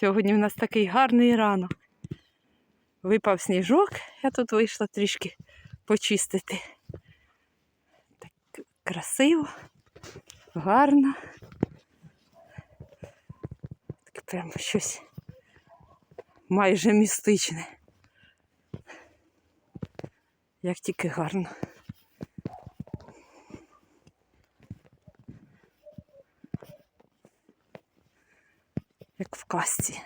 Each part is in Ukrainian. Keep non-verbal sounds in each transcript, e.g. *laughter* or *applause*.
Сьогодні в нас такий гарний ранок. Випав сніжок, я тут вийшла трішки почистити. Так красиво, гарно. Так прямо щось майже містичне. Як тільки гарно. Як в казці.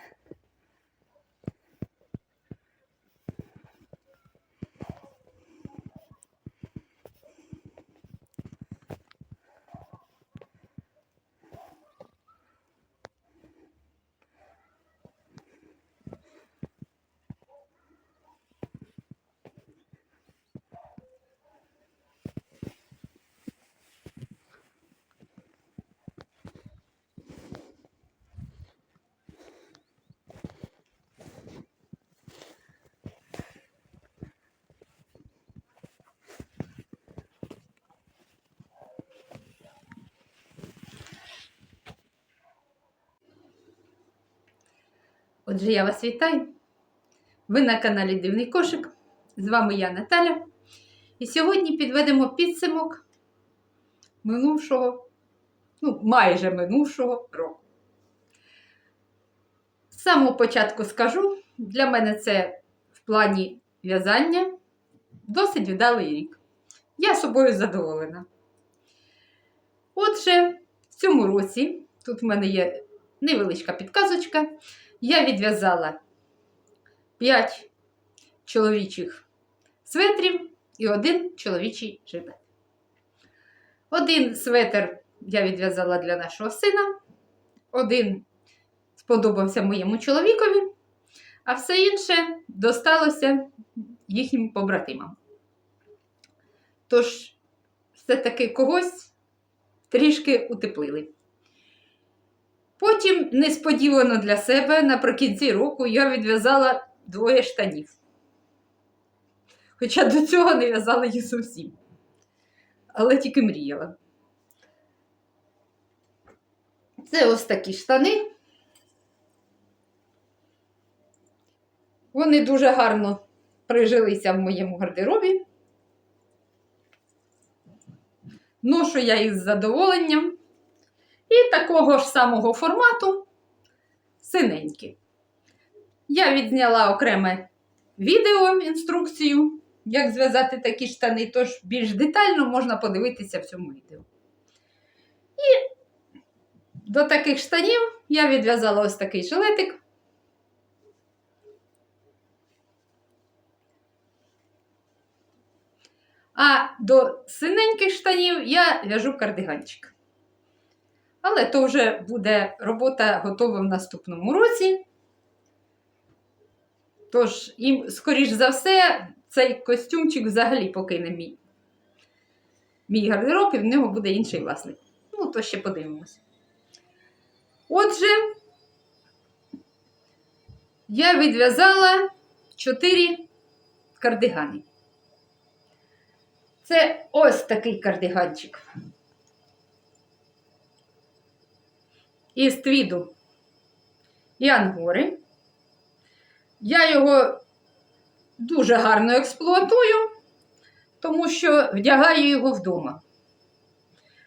Отже, я вас вітаю. Ви на каналі Дивний Кошик. З вами я Наталя. І сьогодні підведемо підсумок минувшого, ну, майже минувшого року. З самого початку скажу, для мене це в плані в'язання досить вдалий рік. Я собою задоволена. Отже, в цьому році, тут в мене є невеличка підказочка, я відв'язала 5 чоловічих светрів і один чоловічий жилет. Один светр я відв'язала для нашого сина, один сподобався моєму чоловікові, а все інше досталося їхнім побратимам. Тож, все-таки когось трішки утеплили. Потім, несподівано для себе, наприкінці року я відв'язала двоє штанів. Хоча до цього не в'язала їх зовсім. Але тільки мріяла. Це ось такі штани. Вони дуже гарно прижилися в моєму гардеробі. Ношу я їх з задоволенням. І такого ж самого формату синенькі. Я відзняла окреме відео інструкцію, як зв'язати такі штани, тож більш детально можна подивитися в цьому відео. І до таких штанів я відв'язала ось такий жилетик. А до синеньких штанів я в'яжу кардиганчик. Але то вже буде робота готова в наступному році. Тож, їм, скоріш за все, цей костюмчик взагалі покине мій, мій гардероб, і в нього буде інший власник. Ну, то ще подивимось. Отже, я відв'язала 4 кардигани. Це ось такий кардиганчик. Із твіду і ангори. Я його дуже гарно експлуатую, тому що вдягаю його вдома.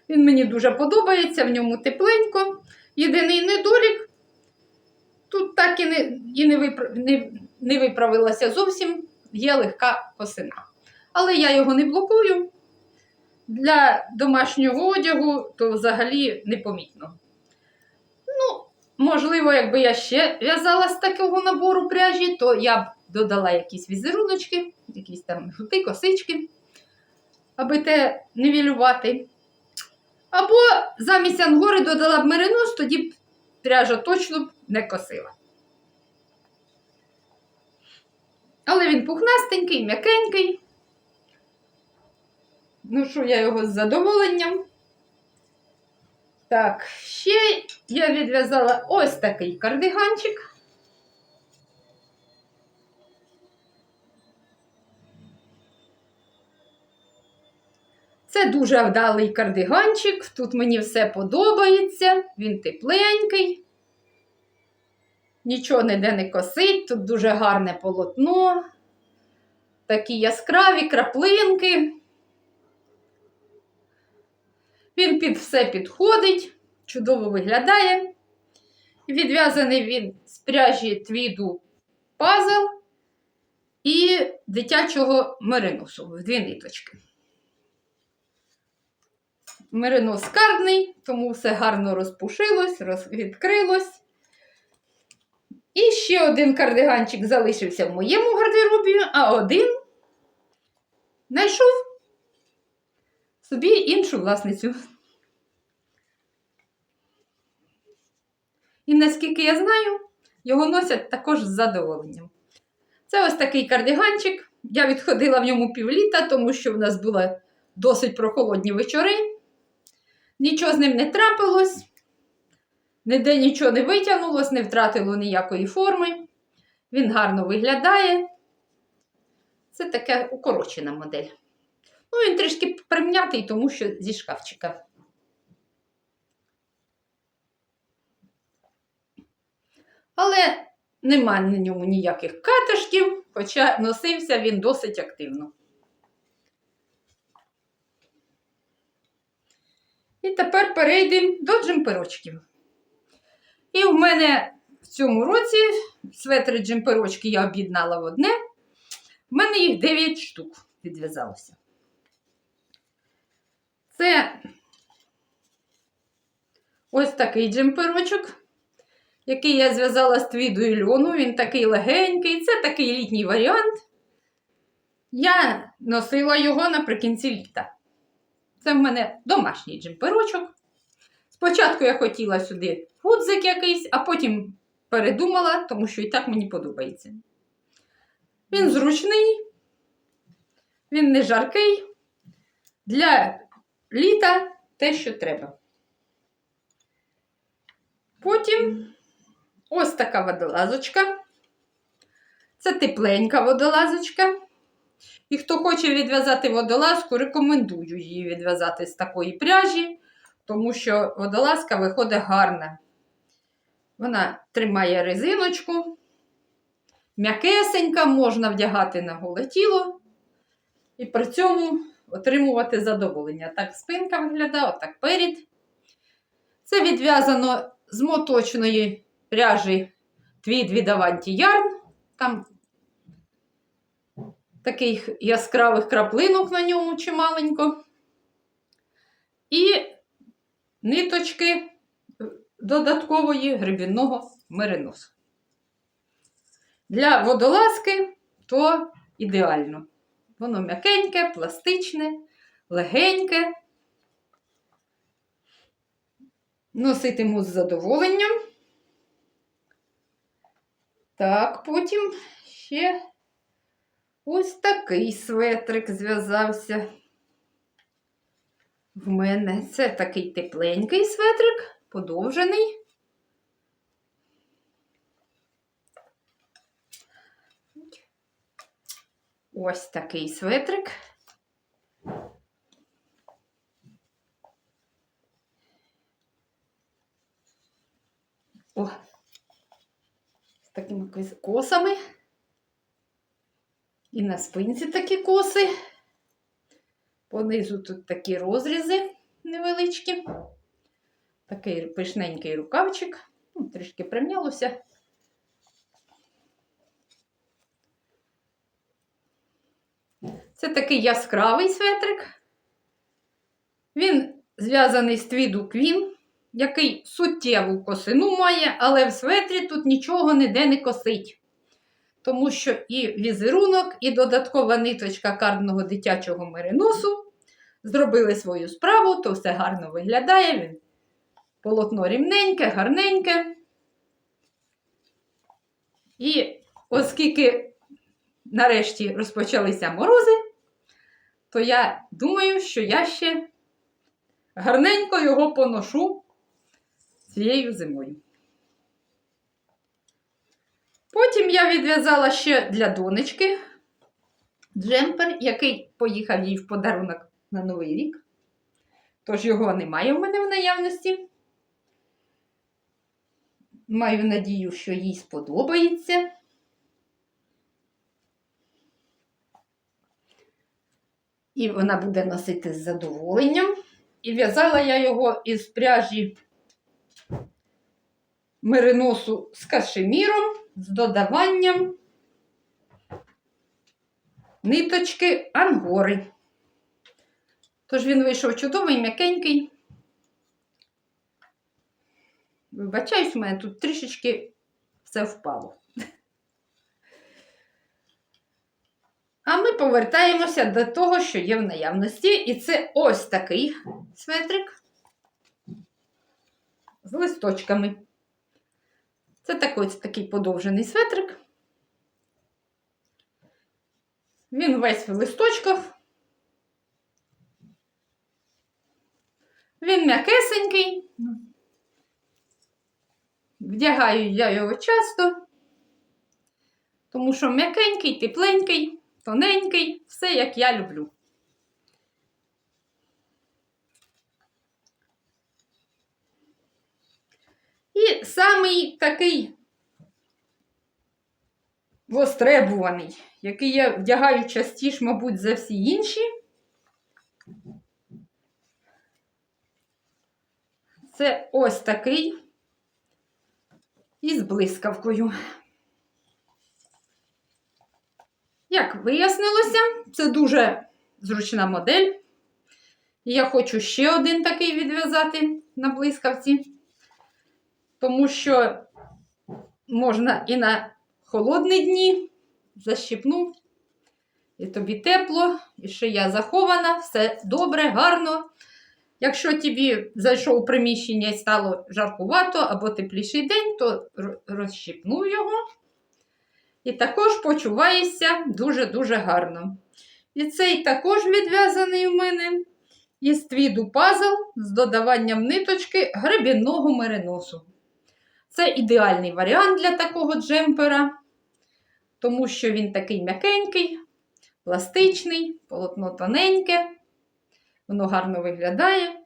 Він мені дуже подобається, в ньому тепленько. Єдиний недолік, тут так і не і не, виправ, не, не виправилася зовсім, є легка косина. Але я його не блокую. Для домашнього одягу то взагалі непомітно. Можливо, якби я ще в'язала з такого набору пряжі, то я б додала якісь візеруночки, якісь там гути, косички, аби те нівелювати. Або замість ангори додала б меринос, тоді б пряжа точно б не косила. Але він пухнастенький, м'якенький. Ну що, я його з задоволенням. Так, ще я відв'язала ось такий кардиганчик. Це дуже вдалий кардиганчик. Тут мені все подобається, він тепленький. Нічого ніде не косить, тут дуже гарне полотно, такі яскраві краплинки. Він під все підходить, чудово виглядає. Відв'язаний він з пряжі твіду пазл і дитячого мериносу в дві ниточки. Меринос карний, тому все гарно розпушилось, відкрилось. І ще один кардиганчик залишився в моєму гардеробі, а один знайшов собі іншу власницю. І наскільки я знаю, його носять також з задоволенням. Це ось такий кардиганчик. Я відходила в ньому півліта, тому що в нас були досить прохолодні вечори. Нічого з ним не трапилось, ніде нічого не витягнулось, не втратило ніякої форми. Він гарно виглядає. Це така укорочена модель. Ну, він трішки прим'ятий, тому що зі шкафчика. Але нема на ньому ніяких катишків, хоча носився він досить активно. І тепер перейдемо до джемперочків. І в мене в цьому році светри джемперочки я об'єднала в одне. В мене їх 9 штук відв'язалося. Це ось такий джемперочок, який я зв'язала з твіду і льону. Він такий легенький, це такий літній варіант. Я носила його наприкінці літа. Це в мене домашній джемперочок. Спочатку я хотіла сюди гудзик якийсь, а потім передумала, тому що і так мені подобається. Він зручний, він не жаркий. Для літа те, що треба. Потім ось така водолазочка. Це тепленька водолазочка. І хто хоче відв'язати водолазку, рекомендую її відв'язати з такої пряжі, тому що водолазка виходить гарна. Вона тримає резиночку, м'якесенька, можна вдягати на голе тіло і при цьому отримувати задоволення. Так спинка виглядає, отак перед. Це відв'язано з моточної пряжі від Avanti Yarn. Там таких яскравих краплинок на ньому чималенько. І ниточки додаткової грибінного мериносу. Для водолазки то ідеально. Воно м'якеньке, пластичне, легеньке. Носитиму з задоволенням. Так, потім ще ось такий светрик зв'язався. В мене це такий тепленький светрик, подовжений. Ось такий светрик. О, з такими косами. І на спинці такі коси. Понизу тут такі розрізи невеличкі. Такий пишненький рукавчик. Ну, трішки прим'ялося. Це такий яскравий светрик. Він зв'язаний з твіду квін, який суттєву косину має, але в светрі тут нічого ніде не косить. Тому що і візерунок, і додаткова ниточка кардного дитячого мериносу зробили свою справу, то все гарно виглядає. Він полотно рівненьке, гарненьке. І оскільки нарешті розпочалися морози, то я думаю, що я ще гарненько його поношу цією зимою. Потім я відв'язала ще для донечки джемпер, який поїхав їй в подарунок на Новий рік. Тож його немає в мене в наявності. Маю надію, що їй сподобається. І вона буде носити з задоволенням. І в'язала я його із пряжі мериносу з кашеміром, з додаванням ниточки ангори. Тож він вийшов чудовий, м'якенький. Вибачаюсь, у мене тут трішечки все впало. А ми повертаємося до того, що є в наявності. І це ось такий светрик з листочками. Це такий, такий подовжений светрик. Він весь в листочках. Він м'якесенький. Вдягаю я його часто, тому що м'якенький, тепленький, тоненький, все як я люблю. І самий такий востребуваний, який я вдягаю частіше, мабуть, за всі інші. Це ось такий із блискавкою. Як вияснилося, це дуже зручна модель. І я хочу ще один такий відв'язати на блискавці, тому що можна і на холодні дні защіпнув, і тобі тепло, і шия захована, все добре, гарно. Якщо тобі зайшов у приміщення і стало жаркувато або тепліший день, то р- розщипнув його. І також почуваєшся дуже-дуже гарно. І цей також відв'язаний у мене із твіду пазл з додаванням ниточки гребінного мериносу. Це ідеальний варіант для такого джемпера, тому що він такий м'якенький, пластичний, полотно тоненьке, воно гарно виглядає.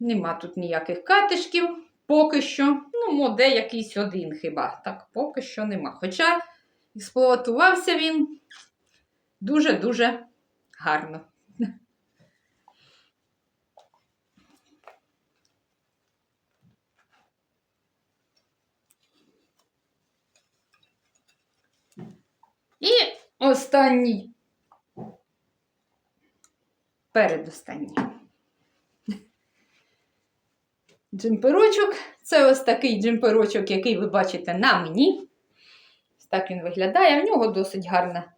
Нема тут ніяких катишків поки що. Ну, моде якийсь один хіба. Так, поки що нема. Хоча експлуатувався він дуже-дуже гарно. І останній, передостанній. Джемперочок. Це ось такий джемперочок, який ви бачите на мені. Так він виглядає. В нього досить гарна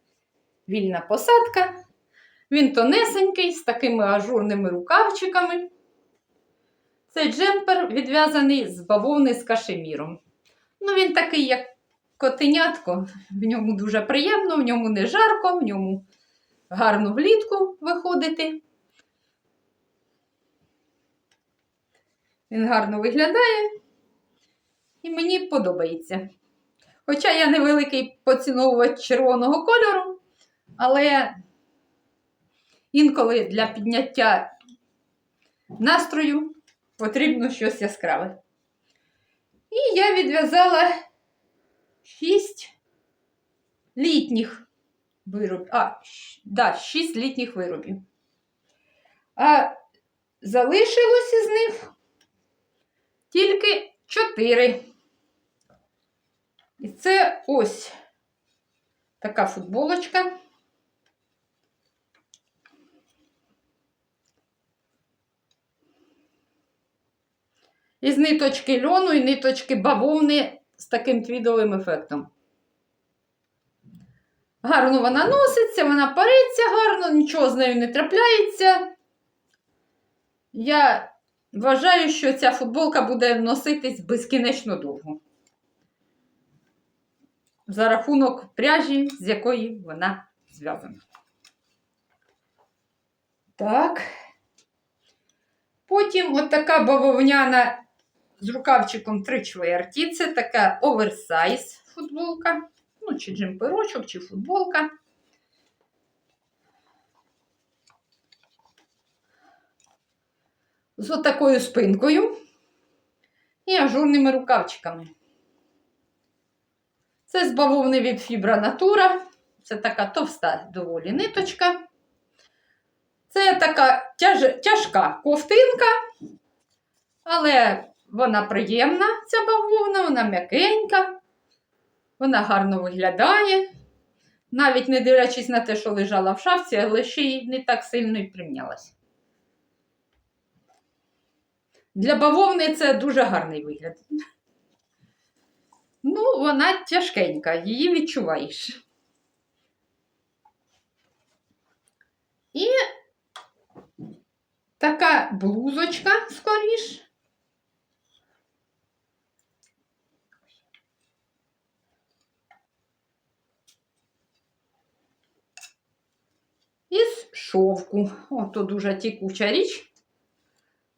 вільна посадка. Він тонесенький, з такими ажурними рукавчиками. Цей джемпер відв'язаний з бавовни з кашеміром. Ну, він такий, як котенятко, в ньому дуже приємно, в ньому не жарко, в ньому гарно влітку виходити. Він гарно виглядає і мені подобається. Хоча я невеликий поціновувач червоного кольору, але інколи для підняття настрою потрібно щось яскраве. І я відв'язала 6 літніх виробів. А, да, 6 літніх виробів. А залишилось із них тільки 4. І це ось така футболочка. Із ниточки льону і ниточки бавовни з таким твідовим ефектом. Гарно вона носиться, вона париться гарно, нічого з нею не трапляється. Я вважаю, що ця футболка буде носитись безкінечно довго. За рахунок пряжі, з якої вона зв'язана. Так. Потім отака бавовняна з рукавчиком 3 чверті. Це така оверсайз футболка. Ну, чи джемперочок, чи футболка. З отакою спинкою. і ажурними рукавчиками. Це з бавовни від Фібра Натура. Це така товста доволі ниточка. Це така тяж, тяжка ковтинка, але вона приємна, ця бавовна, вона м'якенька, вона гарно виглядає. Навіть не дивлячись на те, що лежала в шафці, але ще й не так сильно і примнялась. Для бавовни це дуже гарний вигляд. Ну, вона тяжкенька, її відчуваєш. І така блузочка скоріш. Із шовку. Ото дуже тікуча річ.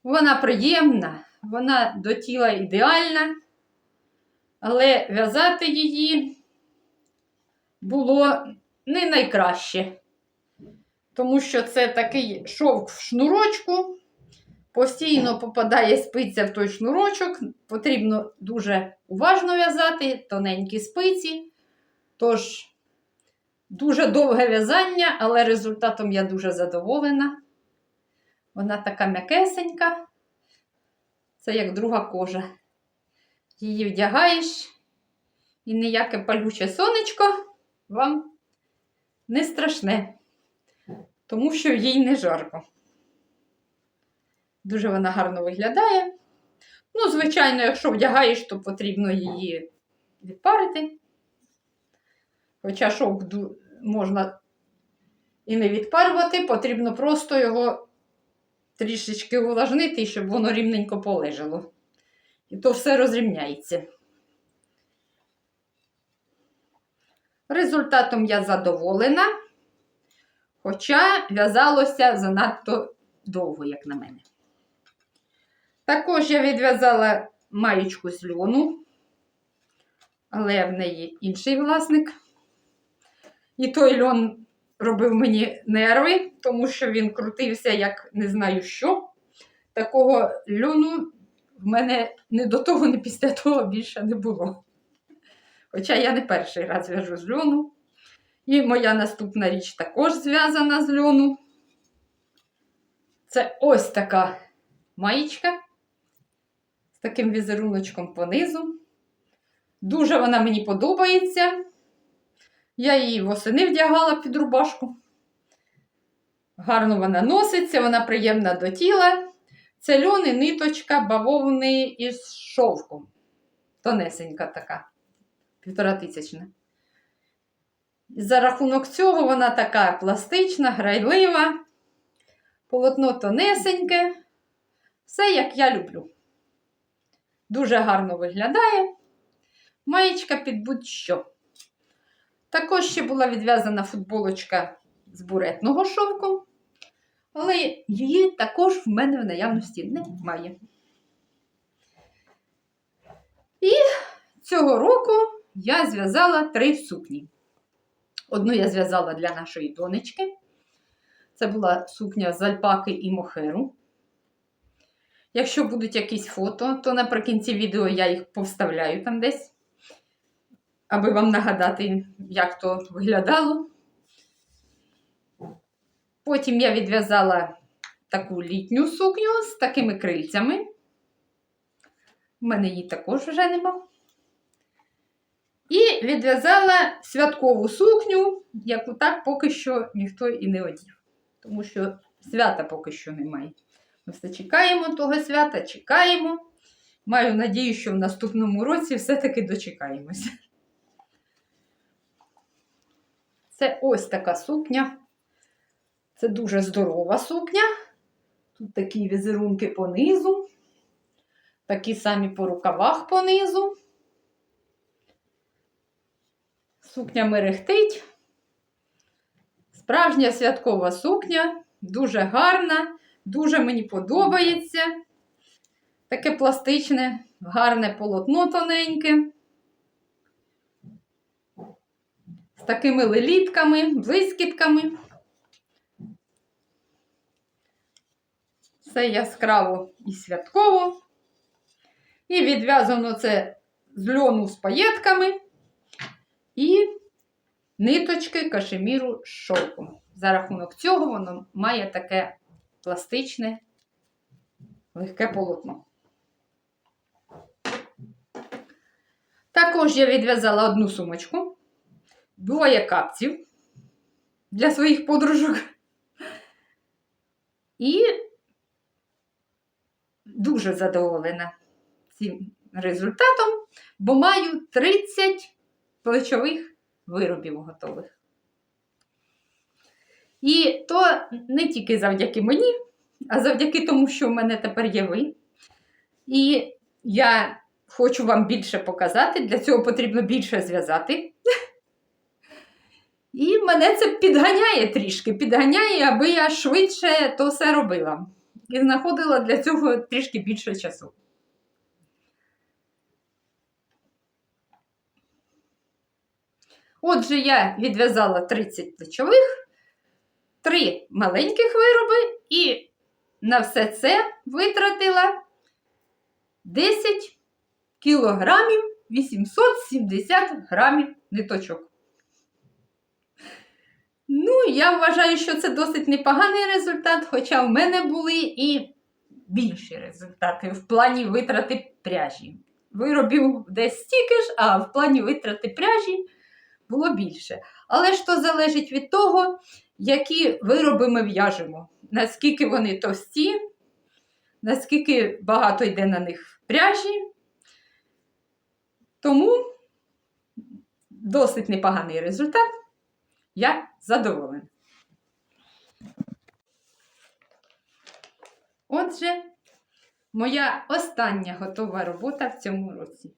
Вона приємна, вона до тіла ідеальна, але в'язати її було не найкраще. Тому що це такий шовк в шнурочку, постійно попадає спиця в той шнурочок, потрібно дуже уважно в'язати, тоненькі спиці. Тож, дуже довге в'язання, але результатом я дуже задоволена. Вона така м'якесенька. Це як друга кожа. Її вдягаєш, і ніяке палюче сонечко вам не страшне, тому що їй не жарко. Дуже вона гарно виглядає. Ну, звичайно, якщо вдягаєш, то потрібно її відпарити. Хоча шовк можна і не відпарювати, потрібно просто його трішечки увлажнити, щоб воно рівненько полежало. І то все розрівняється. Результатом я задоволена, хоча в'язалося занадто довго, як на мене. Також я відв'язала маєчку з льону, але в неї інший власник. І той льон робив мені нерви, тому що він крутився, як не знаю що. Такого льону в мене не до того, не після того більше не було. Хоча я не перший раз в'яжу з льону. І моя наступна річ також зв'язана з льону. Це ось така маєчка з таким візеруночком понизу. Дуже вона мені подобається. Я її восени вдягала під рубашку. Гарно вона носиться, вона приємна до тіла. Це льон і ниточка бавовни із шовком. Тонесенька така, півтора тисячна. За рахунок цього вона така пластична, грайлива, полотно тонесеньке. Все, як я люблю. Дуже гарно виглядає. Маєчка під будь-що. Також ще була відв'язана футболочка з буретного шовку, але її також в мене в наявності немає. І цього року я зв'язала три сукні. Одну я зв'язала для нашої донечки. Це була сукня з альпаки і мохеру. Якщо будуть якісь фото, то наприкінці відео я їх повставляю там десь аби вам нагадати, як то виглядало. Потім я відв'язала таку літню сукню з такими крильцями. У мене її також вже нема. І відв'язала святкову сукню, яку так поки що ніхто і не одів. Тому що свята поки що немає. Ми все чекаємо того свята, чекаємо. Маю надію, що в наступному році все-таки дочекаємося. Це ось така сукня. Це дуже здорова сукня. Тут такі візерунки понизу, такі самі по рукавах понизу. Сукня мерехтить. Справжня святкова сукня, дуже гарна, дуже мені подобається. Таке пластичне, гарне полотно тоненьке. З такими лелітками, блискітками. Все яскраво і святково. І відв'язано це з льону з паєтками і ниточки кашеміру з шовком. За рахунок цього воно має таке пластичне, легке полотно. Також я відв'язала одну сумочку, двоє капців для своїх подружок. І дуже задоволена цим результатом, бо маю 30 плечових виробів готових. І то не тільки завдяки мені, а завдяки тому, що в мене тепер є ви. І я хочу вам більше показати, для цього потрібно більше зв'язати. І мене це підганяє трішки, підганяє, аби я швидше то все робила. І знаходила для цього трішки більше часу. Отже, я відв'язала 30 плечових, 3 маленьких вироби, і на все це витратила 10 кілограмів 870 грамів ниточок. Ну, я вважаю, що це досить непоганий результат, хоча в мене були і більші результати в плані витрати пряжі. Виробів десь стільки ж, а в плані витрати пряжі було більше. Але ж то залежить від того, які вироби ми в'яжемо, наскільки вони товсті, наскільки багато йде на них пряжі. Тому досить непоганий результат. Я задоволена. Отже, моя остання готова робота в цьому році.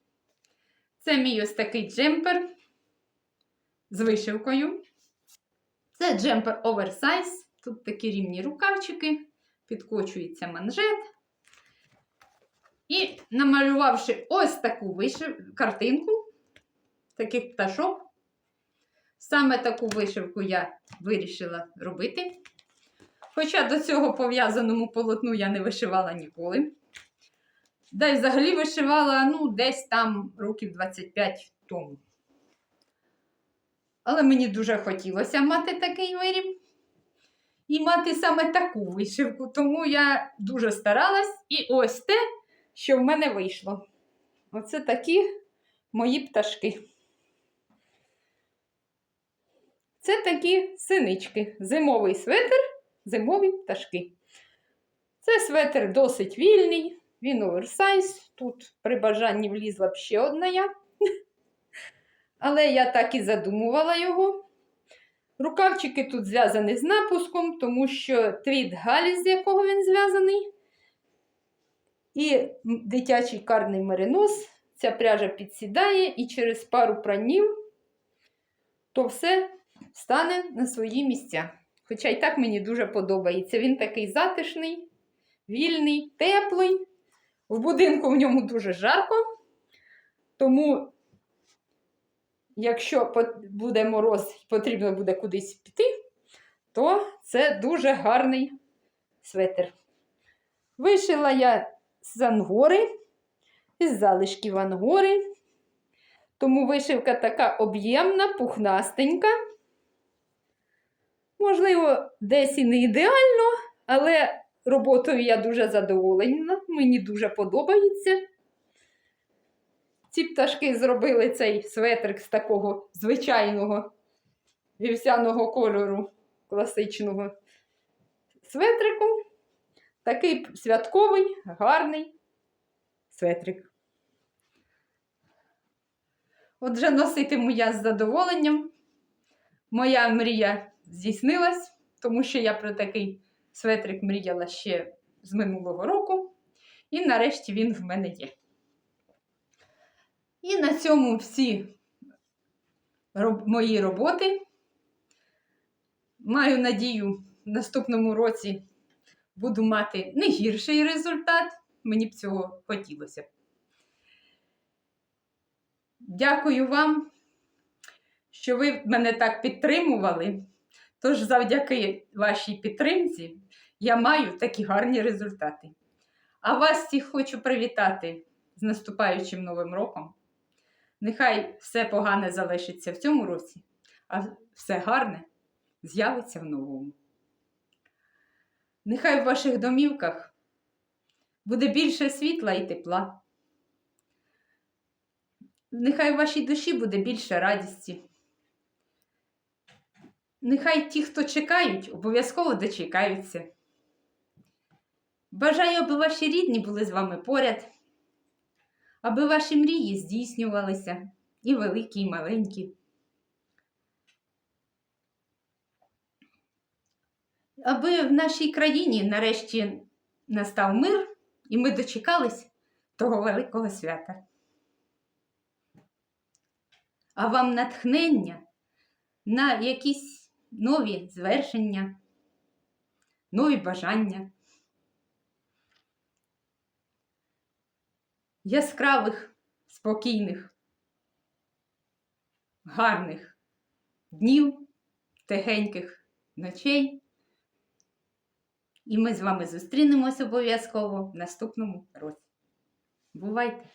Це мій ось такий джемпер з вишивкою. Це джемпер оверсайз. Тут такі рівні рукавчики, підкочується манжет. І намалювавши ось таку вишив... картинку, таких пташок, Саме таку вишивку я вирішила робити. Хоча до цього пов'язаному полотну я не вишивала ніколи. Да й взагалі вишивала ну, десь там років 25 тому. Але мені дуже хотілося мати такий виріб і мати саме таку вишивку, тому я дуже старалась і ось те, що в мене вийшло. Оце такі мої пташки. Це такі синички, зимовий светр, зимові пташки. Це светр досить вільний, він оверсайз. Тут при бажанні влізла б ще одна я. *laughs* Але я так і задумувала його. Рукавчики тут зв'язані з напуском, тому що твіт галі, з якого він зв'язаний. І дитячий карний меринос. Ця пряжа підсідає, і через пару пранів то все стане на свої місця. Хоча й так мені дуже подобається. Він такий затишний, вільний, теплий. В будинку в ньому дуже жарко. Тому, якщо буде мороз і потрібно буде кудись піти, то це дуже гарний светр. Вишила я з ангори, із залишків ангори. Тому вишивка така об'ємна, пухнастенька. Можливо, десь і не ідеально, але роботою я дуже задоволена, мені дуже подобається. Ці пташки зробили цей светрик з такого звичайного вівсяного кольору класичного светрику. Такий святковий, гарний светрик. Отже, носитиму я з задоволенням. Моя мрія здійснилась, тому що я про такий светрик мріяла ще з минулого року. І нарешті він в мене є. І на цьому всі роб... мої роботи. Маю надію, в наступному році буду мати не гірший результат. Мені б цього хотілося. Дякую вам, що ви мене так підтримували. Тож, завдяки вашій підтримці, я маю такі гарні результати. А вас всіх хочу привітати з наступаючим Новим роком. Нехай все погане залишиться в цьому році, а все гарне з'явиться в новому. Нехай в ваших домівках буде більше світла і тепла. Нехай в вашій душі буде більше радісті. Нехай ті, хто чекають, обов'язково дочекаються. Бажаю, аби ваші рідні були з вами поряд, аби ваші мрії здійснювалися і великі, і маленькі. Аби в нашій країні нарешті настав мир, і ми дочекались того великого свята. А вам натхнення на якісь нові звершення, нові бажання. Яскравих, спокійних, гарних днів, тихеньких ночей. І ми з вами зустрінемось обов'язково в наступному році. Бувайте!